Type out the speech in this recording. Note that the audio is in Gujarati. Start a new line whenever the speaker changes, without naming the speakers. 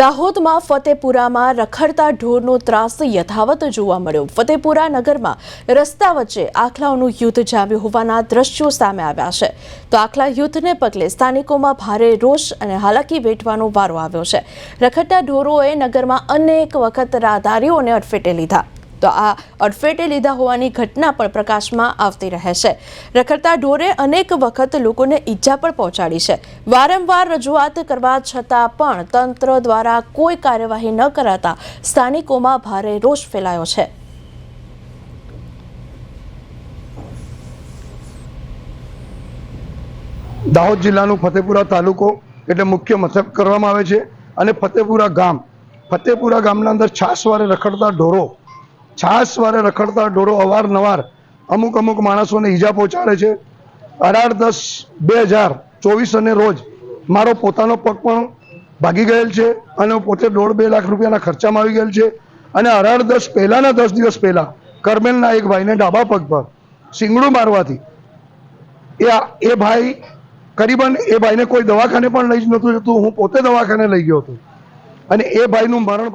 દાહોદમાં ફતેપુરામાં રખડતા ઢોરનો ત્રાસ યથાવત જોવા મળ્યો. ફતેપુરા નગરમાં રસ્તા વચ્ચે આખલાઓનું યુદ્ધ જામ્યું હોવાના દ્રશ્યો સામે આવ્યા છે. તો આખલા યુદ્ધને પગલે સ્થાનિકોમાં ભારે રોષ અને હાલાકી વેઠવાનો વારો આવ્યો છે. રખડતા ઢોરોએ નગરમાં અનેક વખત રાહદારીઓને અડફેટે લીધા. તો આ અડફેટે લીધા હોવાની ઘટના પણ પ્રકાશમાં આવતી રહે છે. રખડતા ઢોરે અનેક વખત લોકોને ઈજા પણ પહોંચાડી છે. વારંવાર રજૂઆત કરવા છતાં પણ તંત્ર દ્વારા કોઈ કાર્યવાહી ન કરાતા સ્થાનિકોમાં ભારે રોષ ફેલાયો છે.
દાહોદ જિલ્લાનું ફતેપુરા તાલુકો એટલે મુખ્ય મથક કરવામાં આવે છે. અને ફતેપુરા ગામ, ફતેપુરા ગામના અંદર છાસવારે રખડતા ઢોરો છાસવારે રખડતા ઢોરો અવારનવાર અમુક અમુક માણસોને ઈજા પહોંચાડે છે. અઢાર દસ બે હજાર ચોવીસ અને રોજ મારો પોતાનો પગ પણ ભાગી ગયેલ છે અને હું પોતે દોઢ બે લાખ રૂપિયાના ખર્ચામાં આવી ગયેલ છે. અને અઢાર દસ પહેલાના દસ દિવસ પહેલા કરમેલના એક ભાઈને ડાબા પગ પર સિંગડું મારવાથી એ એ ભાઈ કરીબન એ ભાઈને કોઈ દવાખાને પણ લઈ જ નહોતું જતું. હું પોતે દવાખાને લઈ ગયો હતો. અને એ ભાઈનું મરણ